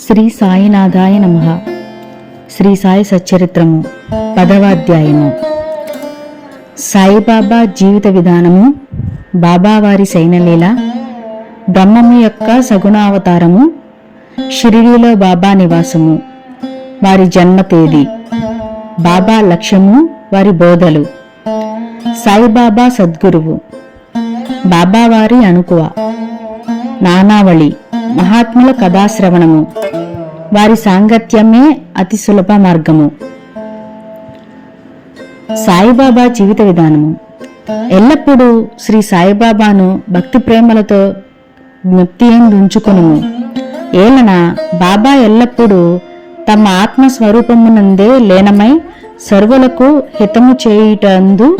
శ్రీ సాయినాథాయ నమ. శ్రీ సాయి సచ్చరిత్రము పదవాధ్యాయము సాయిబాబా జీవిత విధానము బాబావారి శైనలీల బ్రహ్మము యొక్క సగుణావతారము షిరిడీలో బాబా నివాసము వారి జన్మ తేదీ బాబా లక్ష్యము వారి బోధలు. సాయిబాబా సద్గురువు బాబావారి అణుకువ నానావళి. మహాత్ముల కథాశ్రవణము. వారి సాంగత్యమే అతి సులభ మార్గము. సాయిబాబా జీవిత విధానము. ఎల్లప్పుడూ శ్రీ సాయిబాబాను భక్తి ప్రేమలతో జ్ఞప్తి ఉంచుకొనుము ఏలన బాబా ఎల్లప్పుడూ తమ ఆత్మ స్వరూపమునందే లీనమై సర్వులకు హితము చేయుటందు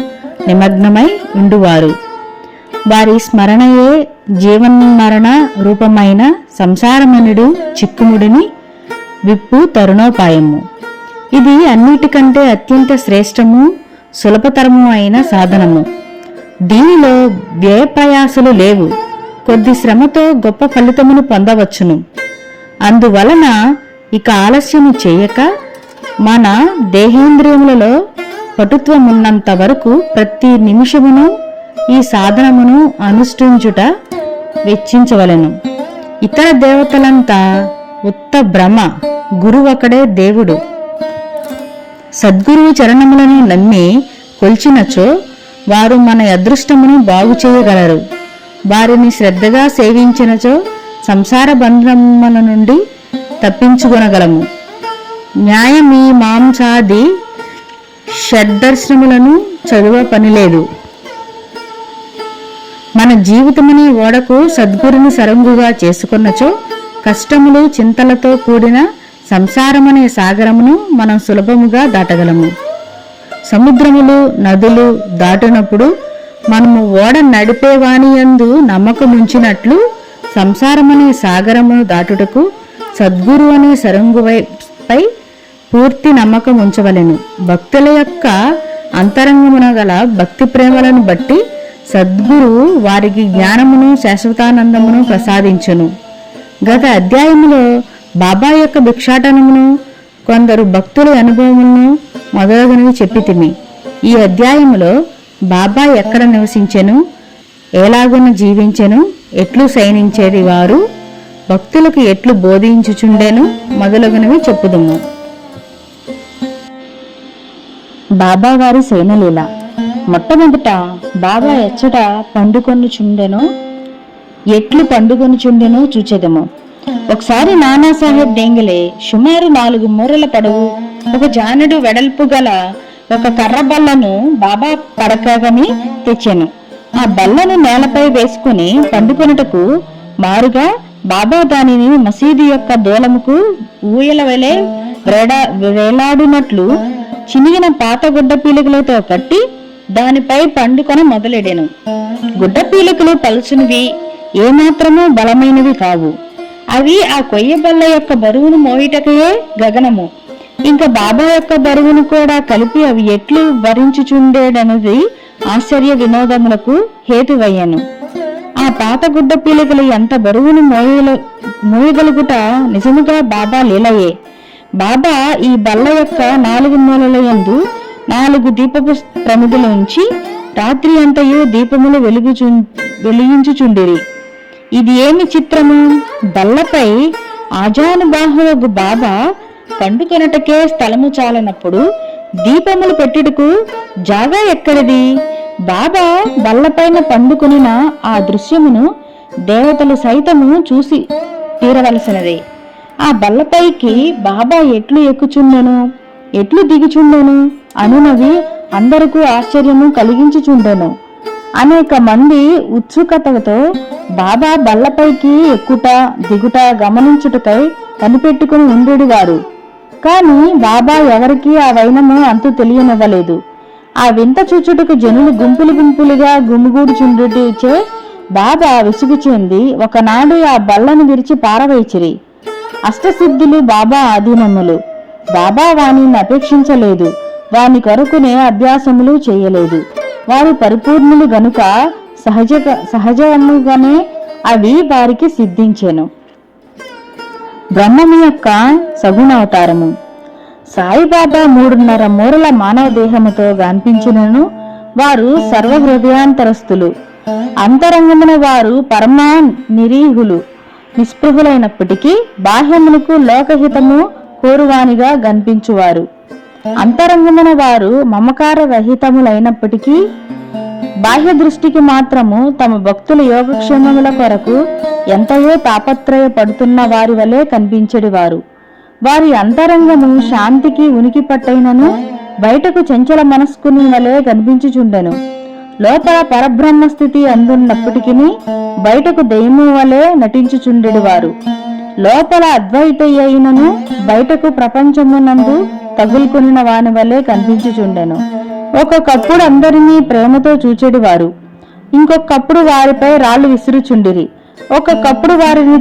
నిమగ్నమై ఉండువారు. వారి స్మరణయే జీవన్మరణ రూపమైన సంసారమనుడు చిక్కుముడిని విప్పు తరుణోపాయము. ఇది అన్నిటికంటే అత్యంత శ్రేష్టము సులభతరము అయిన సాధనము. దీనిలో వ్యయప్రయాసలు లేవు. కొద్ది శ్రమతో గొప్ప ఫలితమును పొందవచ్చును. అందువలన ఇక ఆలస్యము చేయక మన దేహేంద్రియములలో పటుత్వమున్నంత వరకు ప్రతి నిమిషమును ఈ సాధనమును అనుష్ఠించుట వెచ్చించవలెను. ఇతర దేవతలంతా ఉత్త భ్రమ గురువొకడే దేవుడు. సద్గురువు చరణములను నమ్మి కొల్చినచో వారు మన అదృష్టమును బాగు చేయగలరు. వారిని శ్రద్ధగా సేవించినచో సంసార బంధముల నుండి తప్పించుకొనగలము. న్యాయమీ మాంసాది షడ్దర్శనములను చదువ పనిలేదు. మన జీవితముని ఓడకు సద్గురుని సరంగుగా చేసుకున్నచో కష్టములు చింతలతో కూడిన సంసారమనే సాగరమును మనం సులభముగా దాటగలము. సముద్రములు నదులు దాటినప్పుడు మనము ఓడ నడిపేవాణియందు నమ్మకముంచినట్లు సంసారమనే సాగరమును దాటుటకు సద్గురు అనే సరంగుపై పూర్తి నమ్మకం ఉంచవలెను భక్తుల యొక్క అంతరంగమున గల భక్తి ప్రేమలను బట్టి సద్గురు వారికి జ్ఞానమును శాశ్వతానందమును ప్రసాదించును. గత అధ్యాయములో బాబా యొక్క భిక్షాటనమును కొందరు భక్తుల అనుభవములను మొదలగునవి చెప్పితిమి. ఈ అధ్యాయములో బాబా ఎక్కడ నివసించెను? ఎలాగున జీవించెను? ఎట్లు శయనించేది వారు? భక్తులకు ఎట్లు బోధించుచుండెను? మొదలగునవి చెప్పుదుము. బాబా వారి శయనలీల మొట్టమొదట బాబా ఎచ్చట పండుకొనుచుండెనో. ఎట్లు పండుకొనుచుండెనో చూచేదము. ఒకసారి నానాసాహెబ్ డెంగలే సుమారు నాలుగు మూరల పడవు ఒక జానుడు వెడల్పు గల ఒక కర్ర బల్లను బాబా పడకగని తెచ్చాను. ఆ బల్లను నేలపై వేసుకుని పండుకొనుటకు మారుగా బాబా దానిని మసీదు యొక్క దూలముకు ఊయల వలె వేడా వేలాడినట్లు చినిగిన పాత గుడ్డ పీలుగులతో కట్టి దానిపై పండుకొన మొదలెడెను. గుడ్డ పీలికలు పలుచునివి ఏమాత్రమూ బలమైనవి కావు. అవి ఆ కొయ్య బల్ల యొక్క బరువును మోయిటకే గగనము. ఇంకా బాబా యొక్క బరువును కూడా కలిపి అవి ఎట్లు భరించుచుండేడన్నది ఆశ్చర్య వినోదములకు హేతువయ్యాను. ఆ పాత గుడ్డ పీలికలు ఎంత బరువును మోయల మోయగలుగుట నిజముగా బాబా లీలయే. బాబా ఈ బల్ల యొక్క నాలుగు మూలల యందు నాలుగు దీపపు ప్రమిదలు ఉంచి రాత్రి అంతయు దీపములు వెలుగుచు వెలిగించుచుండిరి. ఇది ఏమి చిత్రము? బల్లపై ఆజానుబాహువగు బాబా పండుకొనటకే స్థలము చాలనప్పుడు దీపములు పెట్టుటకు జాగా ఎక్కడిది? బాబా బల్లపైన పండుకొనిన ఆ దృశ్యమును దేవతలు సైతము చూసి తీరవలసినదే. ఆ బల్లపైకి బాబా ఎట్లు ఎక్కుచుండెను? ఎట్లు దిగుచుండెను అనునవి అందరకు ఆశ్చర్యము కలిగించుచుండెను అనేక మంది ఉత్సుకతతో బాబా బల్లపైకి ఎక్కుట దిగుట గమనించుటకై కనిపెట్టుకుని ఉండేవారు కాని బాబా ఎవరికీ ఆ వైనము అంతు తెలియనివ్వలేదు. ఆ వింత చూచుటకు జనులు గుంపులు గుంపులుగా గుమిగూడుచుండుటిచే బాబా విసుగు చెంది ఒకనాడు ఆ బల్లను విరిచి పారవేచిరి అష్టసిద్ధులు బాబా ఆధీనములు. బాబా వాణిని అపేక్షించలేదు. వాని కొరకునే అభ్యాసములు చేయలేదు. వారు పరిపూర్ణులు గనుక సహజ సహజముగానే అవి వారికి సిద్ధించెను. బ్రహ్మము యొక్క సగుణ అవతారము సాయిబాబా మూడున్నర మూరల మానవ దేహముతో కనిపించినను వారు సర్వ హృదయాంతరస్తులు అంతరంగమున వారు పరమా నిరీహులు నిస్పృహులైనప్పటికీ బాహ్యమునకు లోకహితము కోరువానిగా కనిపించువారు అంతరంగమున వారు మమకార రహితములైనప్పటికీ బాహ్య దృష్టికి మాత్రము తమ భక్తుల యోగక్షేమముల కొరకు ఎంతయో తాపత్రయపడుతున్న వారి వలె కనిపించేడివారు. వారి అంతరంగము శాంతికి ఉనికి పట్టైనను బయటకు చెంచల మనస్కుని వలె కనిపించుచుండెను. లోపల పరబ్రహ్మ స్థితి అందున్నప్పటికీ బయటకు దెయ్యము వలె నటించుచుండెడివారు. లోపల అద్వైతయ్యైనను బయటకు ప్రపంచమునందు తగులుకొనిన వాని వలె కనిపించుచుండెను. ఒక్కొక్కప్పుడు అందరినీ ప్రేమతో చూచేడివారు. ఇంకొకప్పుడు వారిపై రాళ్ళు విసురుచుండిరి. ఒక్కొక్కప్పుడు వారిని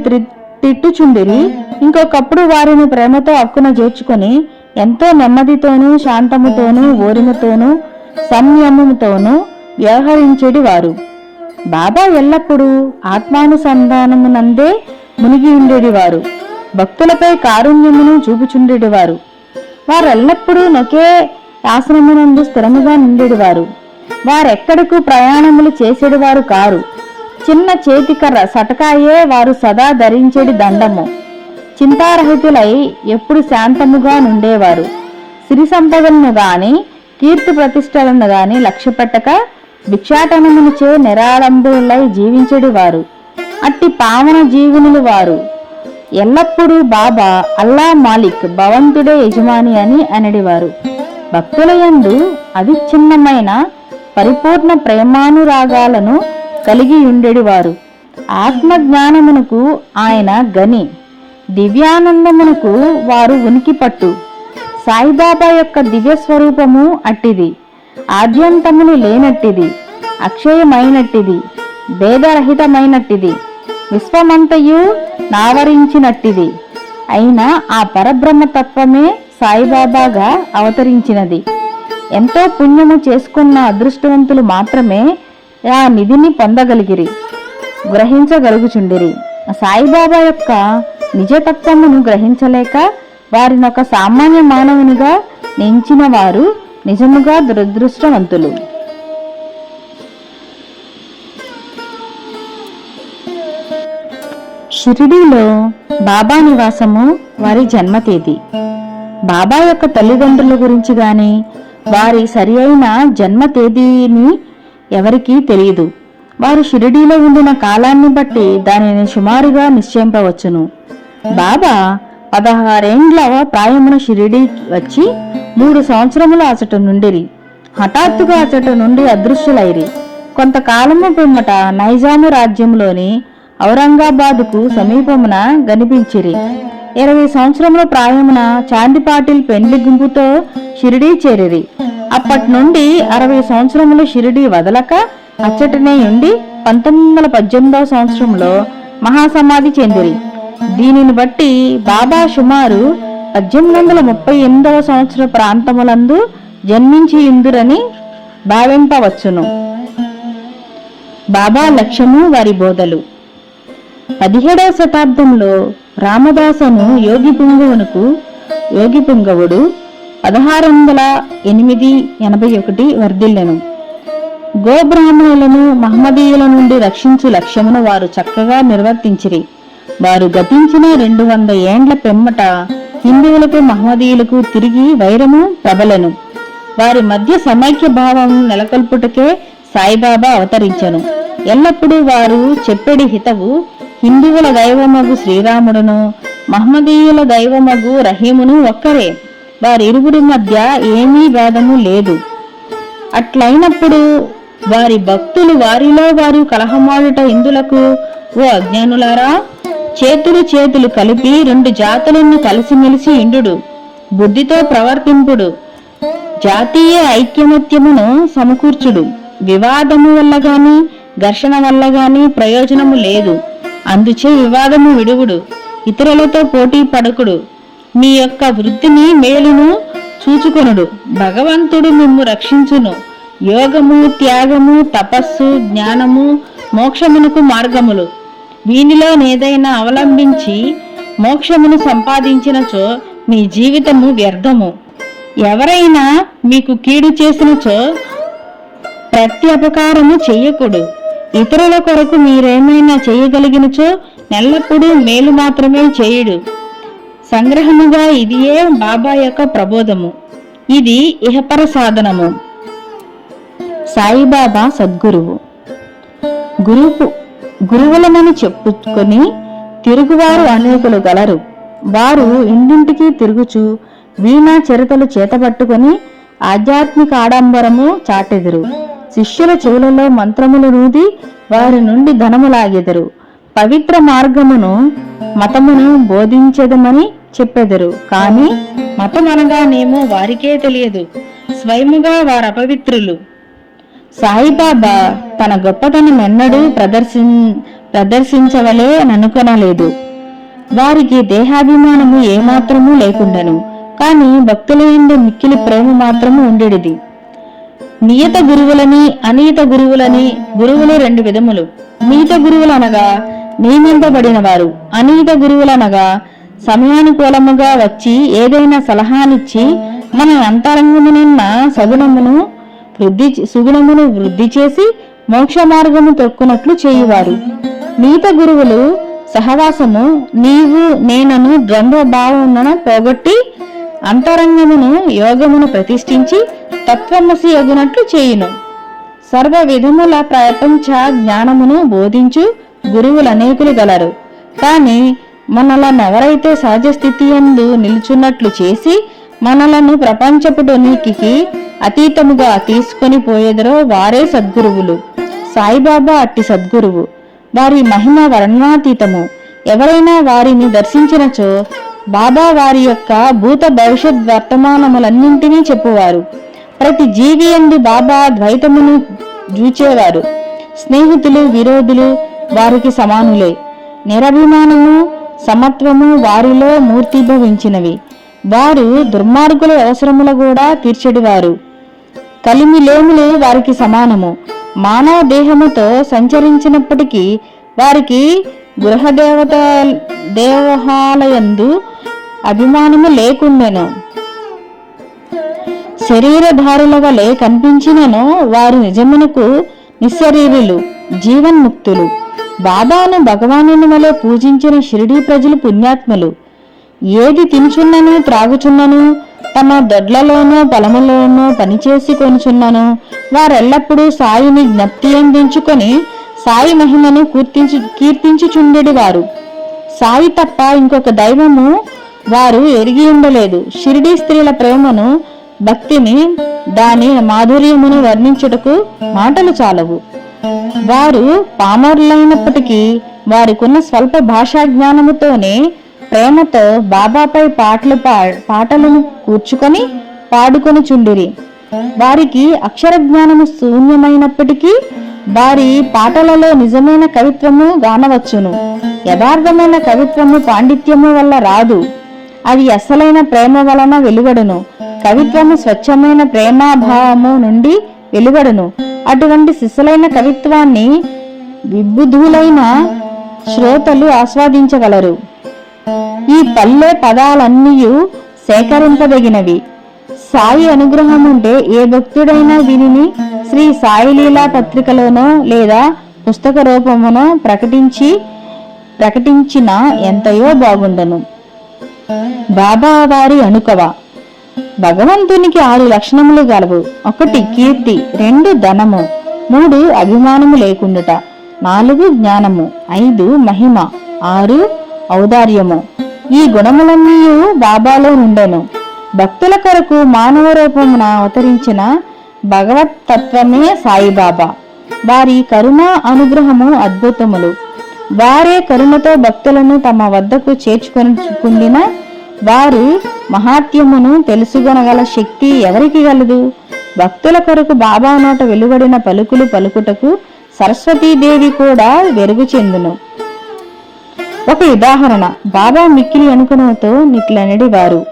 తిట్టుచుండిరి. ఇంకొకప్పుడు వారిని ప్రేమతో అక్కున చేర్చుకొని ఎంతో నెమ్మదితోనూ శాంతముతోనూ ఓరిమతోనూ సంయమముతోనూ వ్యవహరించేడివారు. బాబా ఎల్లప్పుడూ ఆత్మానుసంధానమునందే మునిగి ఉండేటివారు. భక్తులపై కారుణ్యమును చూపుచుండేటివారు. వారెల్లప్పుడూ నొకే ఆశ్రమనందు స్థిరముగా నుండేటివారు. వారెక్కడకు ప్రయాణములు చేసేటివారు కారు. చిన్న చేతికర్ర సటకాయే వారు సదా ధరించేడి దండము. చింతారహితులై ఎప్పుడు శాంతముగా నుండేవారు. సిరి సంపదలను గాని కీర్తి ప్రతిష్టలను గాని లక్ష్యపెట్టక భిక్షాటనమునిచే నిరాడంబులై జీవించెడి వారు అట్టి పావన జీవునులు వారు. ఎల్లప్పుడూ బాబా అల్లా మాలిక్ భవంతుడే యజమాని అని అనడివారు. భక్తుల యందు అవిచ్ఛిన్నమైన పరిపూర్ణ ప్రేమానురాగాలను కలిగి ఉండేడివారు ఆత్మజ్ఞానమునకు ఆయన గని దివ్యానందమునకు వారు ఉనికి పట్టు సాయిబాబా యొక్క దివ్య స్వరూపము అట్టిది. ఆద్యంతములు లేనట్టిది. అక్షయమైనట్టిది. భేదరహితమైనట్టిది. విశ్వమంతయు నావరించినట్టిది. అయినా ఆ పరబ్రహ్మతత్వమే సాయిబాబాగా అవతరించినది. ఎంతో పుణ్యము చేసుకున్న అదృష్టవంతులు మాత్రమే ఆ నిధిని పొందగలిగిరి. గ్రహించగలుగుచుండిరి. సాయిబాబా యొక్క నిజతత్వమును గ్రహించలేక వారినొక సామాన్య మానవునిగా నించిన వారు నిజముగా దురదృష్టవంతులు. షిరిడీలో బాబా నివాసము వారి జన్మ తేదీ బాబా యొక్క తల్లిదండ్రుల గురించి గాని వారి సరి అయిన జన్మ తేదీని ఎవరికీ తెలియదు. వారు షిరిడీలో ఉండిన కాలాన్ని బట్టి దానిని సుమారుగా నిశ్చయింపవచ్చును. బాబా పదహారేండ్ల ప్రాయమున షిరిడీ వచ్చి మూడు సంవత్సరముల అచట నుండిరి. హఠాత్తుగా అచట నుండి అదృశ్యులైరి. కొంతకాలము పిమ్మట నైజాము రాజ్యంలోని ఔరంగాబాద్కు సమీపమున గనిపించిరి. ఇరవై సంవత్సరముల ప్రాయమున చాంది పాటిల్ పెండ్లి గుంపుతో షిరిడీ చేరిరి. అప్పటి నుండి అరవై సంవత్సరములు షిరిడీ వదలక అచ్చటనే ఉండి పంతొమ్మిది వందల పద్దెనిమిదవ సంవత్సరంలో మహాసమాధి చెందిరి. దీనిని బట్టి బాబా సుమారు పద్దెనిమిది వందల ముప్పై ఎనిమిదవ సంవత్సర ప్రాంతములందు జన్మించి ఇందురని భావింపవచ్చును. బాబా లక్ష్యము వారి బోధలు. పదిహేడవ శతాబ్దంలో రామదాసను యోగి పుంగవునకు యోగి పుంగవుడు పదహారు వందల ఎనిమిది ఎనభై ఒకటి వర్ధిల్లెను. గోబ్రాహ్మణులను మహమ్మదీయుల నుండి రక్షించు లక్ష్యమును వారు చక్కగా నిర్వర్తించిరి. వారు గతించిన రెండు వంద ఏండ్ల పెమ్మట హిందువులకు మహమ్మదీయులకు తిరిగి వైరము ప్రబలెను. వారి మధ్య సమైక్య భావం నెలకొల్పుటకే సాయిబాబా అవతరించెను. ఎల్లప్పుడూ వారు చెప్పెడి హితవు హిందువుల దైవమగు శ్రీరాముడును మహమ్మదీయుల దైవమగు రహీమును ఒక్కరే. వారిరువురి మధ్య ఏమీ భేదము లేదు. అట్లయినప్పుడు వారి భక్తులు వారిలో వారు కలహమాడుట ఇందులకు ఓ అజ్ఞానులారా చేతులు చేతులు కలిపి రెండు జాతులను కలిసిమెలిసి ఇండు బుద్ధితో ప్రవర్తింపుడు. జాతీయ ఐక్యమత్యమును సమకూర్చుడు. వివాదము వల్ల గాని ఘర్షణ వల్ల గాని ప్రయోజనము లేదు. అందుచే వివాదము విడువుడు. ఇతరులతో పోటీ పడకుడు. మీ యొక్క వృద్ధిని మేలును చూచుకొనుడు. భగవంతుడు మిమ్ము రక్షించును. యోగము త్యాగము తపస్సు జ్ఞానము మోక్షమునకు మార్గములు. వీనిలోనేదైనా అవలంబించి మోక్షమును సంపాదించినచో మీ జీవితము వ్యర్థము. ఎవరైనా మీకు కీడు చేసినచో ప్రత్యపకారము చెయ్యకుడు ఇతరుల కొరకు మీరేమైనా చేయగలిగినచో నెల్లప్పుడూ మేలు మాత్రమే చేయుడు. సంగ్రహముగా ఇదియే బాబా యొక్క ప్రబోధము. ఇది ఇహపర సాధనము. సాయిబాబా సద్గురువు. గురువు గురువులమని చెప్పుకొని తిరుగువారు అనేకులు గలరు. వారు ఇంటింటికి తిరుగుచు వీణా చరితలు చేతపట్టుకొని ఆధ్యాత్మిక ఆడంబరము చాటెదురు. శిష్యుల చెవులలో మంత్రములు నూది వారి నుండి ధనము లాగెదరు పవిత్ర మార్గమును మతమును బోధించెదమని చెప్పెదరు. కాని మతం అనగానేమో వారికే తెలియదు. స్వయముగా వారు అపవిత్రులు సాయిబాబా తన గొప్పతనం ఎన్నడూ ప్రదర్శిం ప్రదర్శించవలే అనుకొనలేదు వారికి దేహాభిమానము ఏమాత్రమూ లేకుండను. కాని భక్తుల ఎందు మిక్కిలి ప్రేమ మాత్రము ఉండేది నియత గురువులని అనియత గురువులని గురువులు రెండు విధములు. నియత గురువులు అనగా నియమింపబడిన వారు అనియత గురువులు అనగా సమయానుకూలముగా వచ్చి ఏదైనా సలహానిచ్చి మన అంతరంగమునున్న సగుణమును వృద్ధి సుగుణమును వృద్ధి చేసి మోక్ష మార్గము తొక్కునట్లు చేయువారు. నీత గురువులు సహవాసము నీవు నేనను ద్వంద్వ భావమున పోగొట్టి అంతరంగమును యోగమును ప్రతిష్ఠించి తత్వమసి ఎగునట్లు చేయును. సర్వ విధముల ప్రపంచ జ్ఞానమును బోధించు గురువులు అనేకులు గలరు. కానీ మనలనెవరైతే సహజ స్థితి యందు నిలుచున్నట్లు చేసి మనలను ప్రపంచపుటోనికి అతీతముగా తీసుకొని పోయేదరో వారే సద్గురువులు. సాయిబాబా అట్టి సద్గురువు. వారి మహిమ వర్ణాతీతము. ఎవరైనా వారిని దర్శించినచో బాబా వారి యొక్క భూత భవిష్యత్ వర్తమానములన్నింటినీ చెప్పువారు. ప్రతి జీవి ఎందు బాబా ద్వైతమును జూచేవారు. స్నేహితులు విరోధులు వారికి సమానులే. నిరభిమానము సమత్వము వారిలో మూర్తిభవించినవి. వారు దుర్మార్గుల అవసరముల కూడా తీర్చెడివారు. కలిమి లేములు వారికి సమానము. మానవ దేహముతో సంచరించినప్పటికీ వారికి గృహదేవత దేవాలయందు అభిమానము లేకుండెను. శరీరధారుల వలె కనిపించినను వారు నిజమునకు నిశరీరులు జీవన్ముక్తులు. బాబాను భగవానుని వలె పూజించిన షిరిడీ ప్రజలు పుణ్యాత్ములు. ఏది తినుచున్నను త్రాగుచున్నను తమ దొడ్లలోనూ పొలములోనూ పనిచేసి కొనుచున్నను వారెల్లప్పుడూ సాయిని జ్ఞప్తి అందించుకొని సాయి మహిమను కీర్తించు కీర్తించుచుండెడి వారు సాయి తప్ప ఇంకొక దైవము వారు ఎరిగి ఉండలేదు. షిరిడీ స్త్రీల ప్రేమను భక్తిని దాని మాధుర్యమును వర్ణించుటకు మాటలు చాలవు. వారు పామరులైనప్పటికీ వారికున్న స్వల్ప భాషా జ్ఞానముతోనే ప్రేమతో బాబాపై పాటలు పా పాటలను కూర్చుకొని పాడుకొని చుండిరి. వారికి అక్షర జ్ఞానము శూన్యమైనప్పటికీ వారి పాటలలో నిజమైన కవిత్వము గానవచ్చును. యథార్థమైన కవిత్వము పాండిత్యము వల్ల రాదు. అది అసలైన ప్రేమ వలన వెలువడును. కవిత్వము స్వచ్ఛమైన ప్రేమాభావము నుండి వెలువడును. అటువంటి సిసలైన కవిత్వాన్ని విబుధులైన శ్రోతలు ఆస్వాదించగలరు. ఈ పల్లె పదాలన్నీ సేకరింపదగినవి. సాయి అనుగ్రహం ఉంటే ఏ భక్తుడైనా దీనిని శ్రీ సాయి లీలా పత్రికలోనో లేదా పుస్తక రూపమునో ప్రకటించి ప్రకటించిన ఎంతయో బాగుండను. బాబా వారి అనుకవ. భగవంతునికి ఆరు లక్షణములు గలవు. ఒకటి కీర్తి రెండు ధనము మూడు అభిమానము లేకుండుట నాలుగు జ్ఞానము ఐదు మహిమ ఆరు ఔదార్యము. ఈ గుణములన్నీ బాబాలో ఉండెను భక్తుల కొరకు మానవ రూపమున అవతరించిన భగవత్ తత్వమే సాయిబాబా. వారి కరుణ అనుగ్రహము అద్భుతములు. వారే కరుణతో భక్తులను తమ వద్దకు చేర్చుకొనిచుకుండిన వారు మహాత్యమును తెలుసుగొనగల శక్తి ఎవరికి గలదు భక్తుల కొరకు బాబా నోట వెలువడిన పలుకులు పలుకుటకు సరస్వతీదేవి కూడా వెరుగు చెందును. ఒక ఉదాహరణ బాబా మిక్కిలి అనుకునతో నిట్లనడి వారు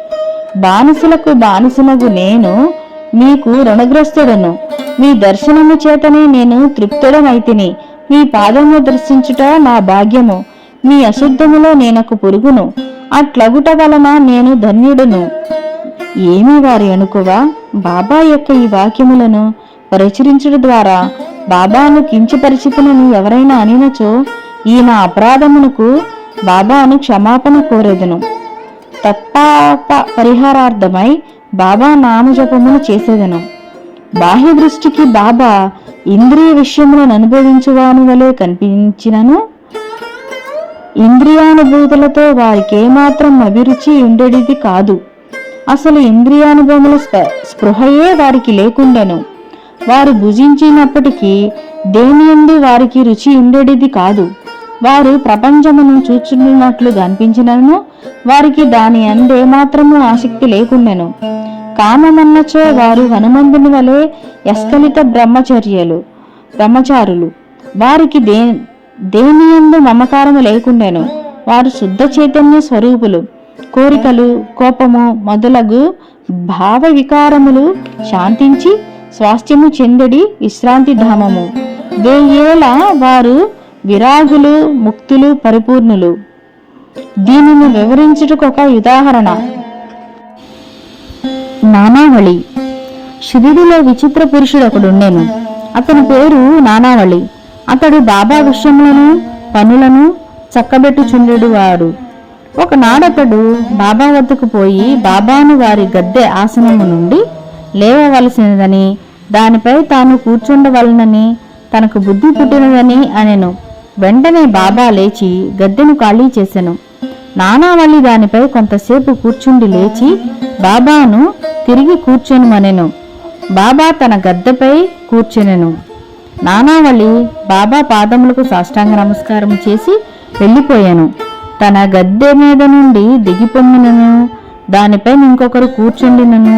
బానిసలకు బానిసనగు నేను మీకు రుణగ్రస్తుడను. మీ దర్శనము చేతనే నేను తృప్తుడనైతిని మీ పాదము దర్శించుట నా భాగ్యము. మీ అశుద్ధములో నేనొక పురుగును. అట్లగుట వలన నేను ధన్యుడును. ఏమి వారి అనుకువా? బాబా యొక్క ఈ వాక్యములను ప్రచురించడం ద్వారా బాబాను కించపరిచితులను ఎవరైనా అనినచో ఈ నా అపరాధమునకు బాబాను క్షమాపణ కోరేదును. తత్పాప పరిహారార్థమై బాబా నామజపమును చేసేదను. బాహ్య దృష్టికి బాబా ఇంద్రియ విషయములను అనుభవించువాను వలె కనిపించినను? ఇంద్రియానుభూతులతో వారికి ఏమాత్రం అభిరుచి ఉండేది కాదు. అసలు ఇంద్రియానుభవముల స్ప- స్పృహయే వారికి లేకుండెను. వారు భుజించినప్పటికీ దేని యందు వారికి రుచి ఉండేది కాదు. వారు ప్రపంచమును చూచున్నట్లు కనిపించినను వారికి దాని అందే మాత్రము ఆసక్తి లేకుండెను. కామమన్నచో వారు హనుమంతుని వలె ఎస్కలిత బ్రహ్మచర్యలు బ్రహ్మచారులు. వారికి దే దేనియందు మమకారము లేకుండెను వారు శుద్ధ చైతన్య స్వరూపులు. కోరికలు కోపము మొదలగు భావ వికారములు శాంతించి స్వాస్థ్యము చెందడి విశ్రాంతి ధామము. వెయ్యేల వారు విరాగులు ముక్తులు పరిపూర్ణులు. దీనిని వివరించుటకు ఒక ఉదాహరణ. నానావళి. శిబిరిలో విచిత్ర పురుషుడు ఒకడుండెను అతని పేరు నానావళి. అతడు బాబా విషయములను పనులను చక్కబెట్టుచుండెడు వాడు. ఒకనాడతడు బాబా వద్దకు పోయి బాబాను వారి గద్దె ఆసనము నుండి లేవవలసినదని దానిపై తాను కూర్చుండవలనని తనకు బుద్ధి పుట్టినదని అనెను. వెంటనే బాబా లేచి గద్దెను ఖాళీ చేసెను. నానావల్లి దానిపై కొంతసేపు కూర్చుండి లేచి బాబాను తిరిగి కూర్చొనుమనెను బాబా తన గద్దెపై కూర్చునెను. నానావళి బాబా పాదములకు సాష్టాంగ నమస్కారం చేసి వెళ్ళిపోయాను. తన గద్దె మీద నుండి దిగిపొమ్మినను దానిపై ఇంకొకరు కూర్చుండినను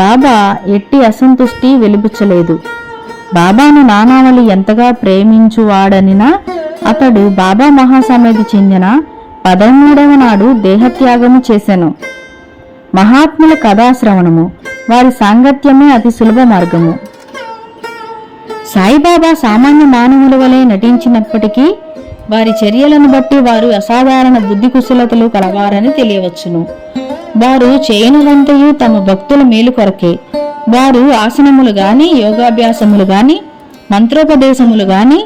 బాబా ఎట్టి అసంతుష్టి వెలిబుచ్చలేదు బాబాను నానావళి ఎంతగా ప్రేమించువాడనినా అతడు బాబా మహాసమేధి చెందిన పదమూడవ నాడు దేహత్యాగము చేశాను మహాత్ముల కథాశ్రవణము వారి సాంగత్యమే అతి సులభ మార్గము. సాయిబాబా సామాన్య మానవుల వలె నటించినప్పటికీ వారి చర్యలను బట్టి వారు అసాధారణ బుద్ధి కుశలతలు కలవారని తెలియవచ్చును. వారు చేయనులంతయు తమ భక్తుల మేలు కొరకే. వారు ఆసనములు గాని యోగాభ్యాసములు గాని మంత్రోపదేశములు గాని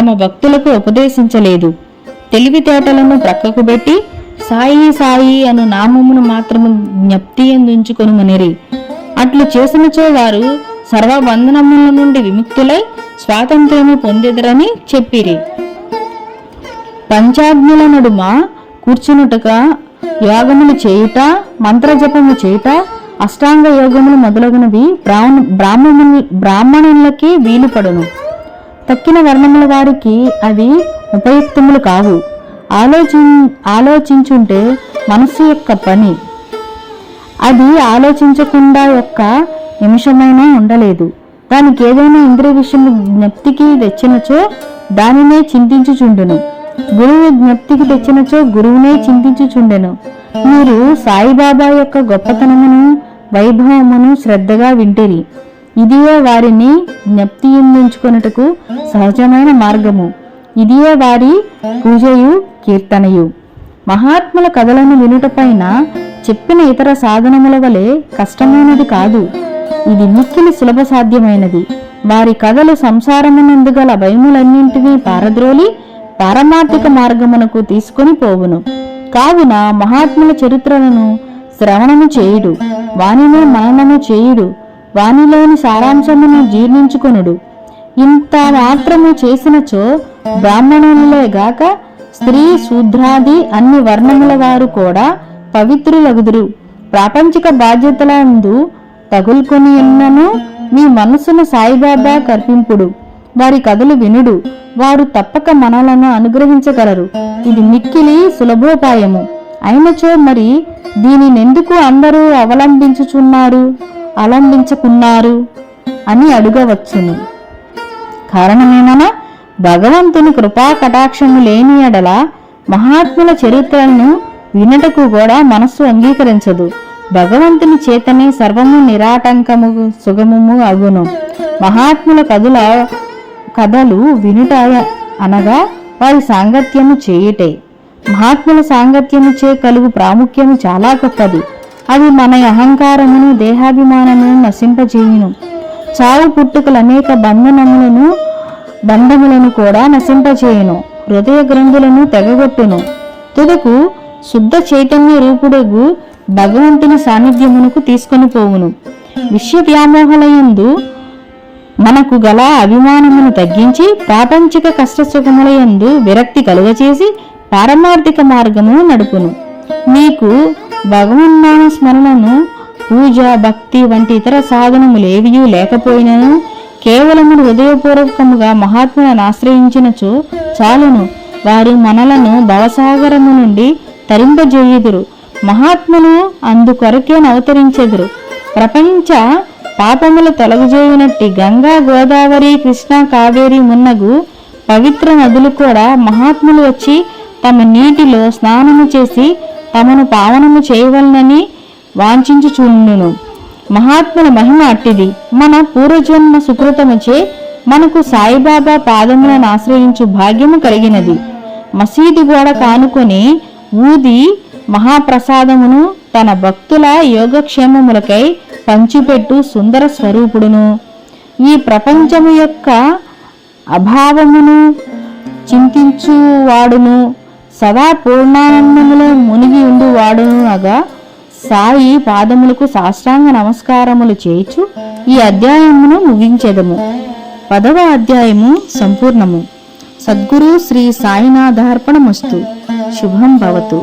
తమ భక్తులకు ఉపదేశించలేదు. తెలివితేటలను ప్రక్కకు పెట్టి సాయి సాయి అను నామమును మాత్రము జ్ఞప్తి ఎందుంచుకొనుమనిరి. అట్లు చేసినచో వారు సర్వబంధనముల నుండి విముక్తులై స్వాతంత్ర్యము పొందెదరని చెప్పిరి. పంచాగ్నుల నడుమ కూర్చునుటగా యోగములు చేయుట మంత్రజపము చేయుట అష్టాంగ యోగములు మొదలగునవి బ్రాహ్మణ బ్రాహ్మణుల బ్రాహ్మణులకి వీలుపడును. తక్కిన వర్ణముల వారికి అవి ఉపయుక్తములు కావు. ఆలోచి ఆలోచించుంటే మనస్సు యొక్క పని. అది ఆలోచించకుండా యొక్క నిమిషమైనా ఉండలేదు. దానికి ఏదైనా ఇంద్రియ విషయం జ్ఞప్తికి తెచ్చినచో దానినే చింతించుచుండెను. గురువు జ్ఞప్తికి తెచ్చినచో గురువునే చింతించుచుండెను. మీరు సాయిబాబా యొక్క గొప్పతనమును వైభవమును శ్రద్ధగా వింటిరి. ఇదియే వారిని జ్ఞప్తి ఎందించుకొనుటకు సహజమైన మార్గము. ఇదియే వారి పూజయు కీర్తనయు. మహాత్ముల కథలను వినుటపైన చెప్పిన ఇతర సాధనముల వలె కష్టమైనది కాదు. ఇది మిక్కిలి సులభ సాధ్యమైనది వారి కథలు సంసారమునందుగల భయములన్నింటినీ పారద్రోలి పారమార్థిక మార్గమునకు తీసుకొని పోవును. కావున మహాత్ముల చరిత్రలను శ్రవణము చేయుడు వానినే మననము చేయుడు వానిలోని సారాంశమును జీర్ణించుకొనుడు. ఇంత మాత్రము చేసినచో బ్రాహ్మణులే గాక స్త్రీ శూద్రాది అన్ని వర్ణముల వారు కూడా పవిత్రులగుదురు. ప్రాపంచిక బాధ్యతలందు తగులుకొని ఉన్నను మీ మనసును సాయిబాబా కర్పింపుడు. వారి కథలు వినుడు. వారు తప్పక మనలను అనుగ్రహించగలరు. ఇది మిక్కిలి సులభోపాయము. అయినచో మరి దీనినెందుకు అందరూ అవలంబించుచున్నారు? అవలంబించుకున్నారు? అని అడుగవచ్చును. కారణమేమనా భగవంతుని కృపా కటాక్షము లేని ఎడల మహాత్ముల చరిత్రలను వినటకు కూడా మనస్సు అంగీకరించదు. భగవంతుని చేతనే సర్వము నిరాటంకము సుగమము అగును. మహాత్ముల కథల కథలు వినుట అనగా వారి సాంగత్యము చేయుటే. మహాత్ముల సాంగత్యము చే కలుగు ప్రాముఖ్యము చాలా గొప్పది. అది మన అహంకారమును దేహాభిమానమును నశింపజేయును. చావు పుట్టుకలు అనేక బంధనములను బంధములను కూడా నశింపచేయును హృదయ గ్రంథులను తెగగొట్టును. తుదకు శుద్ధ చైతన్య రూపుడగు భగవంతుని సాన్నిధ్యమునకు తీసుకొని పోవును. విషయ వ్యామోహలయందు మనకు గల అభిమానమును తగ్గించి ప్రాపంచిక కష్టసుఖములయందు విరక్తి కలుగచేసి పారమార్థిక మార్గమును నడుపును. మీకు భగవన్నామ స్మరణను పూజ భక్తి వంటి ఇతర సాధనములేవియూ లేకపోయినను కేవలము హృదయపూర్వకముగా మహాత్ములను ఆశ్రయించినచో చాలును. వారు మనలను భవసాగరము నుండి తరింపజేయుదురు. మహాత్ములు అందుకొరకే అవతరించెదురు. ప్రపంచ పాపముల తొలగజేయునట్టి గంగా గోదావరి కృష్ణ కావేరి మున్నగు పవిత్ర నదులు కూడా మహాత్ములు వచ్చి తమ నీటిలో స్నానము చేసి తమను పావనము చేయవలనని వాంఛించుచుండును. మహాత్ముల మహిమ అట్టిది. మన పూర్వజన్మ సుకృతముచే మనకు సాయిబాబా పాదములను ఆశ్రయించు భాగ్యము కలిగినది. మసీదు గోడ కానుకొని ఊది మహాప్రసాదమును తన భక్తుల యోగక్షేమములకై పంచిపెట్టు సుందర స్వరూపుడును. ఈ ప్రపంచము యొక్క అభావమును చింతించువాడును సదా పూర్ణానందములో మునిగి ఉండువాడును అగా సాయి పాదములకు సాష్టాంగ నమస్కారములు చేయిచు ఈ అధ్యాయమును ముగించెదము. పదవ అధ్యాయము సంపూర్ణము. సద్గురు శ్రీ సాయినాథార్పణమస్తు. శుభం భవతు.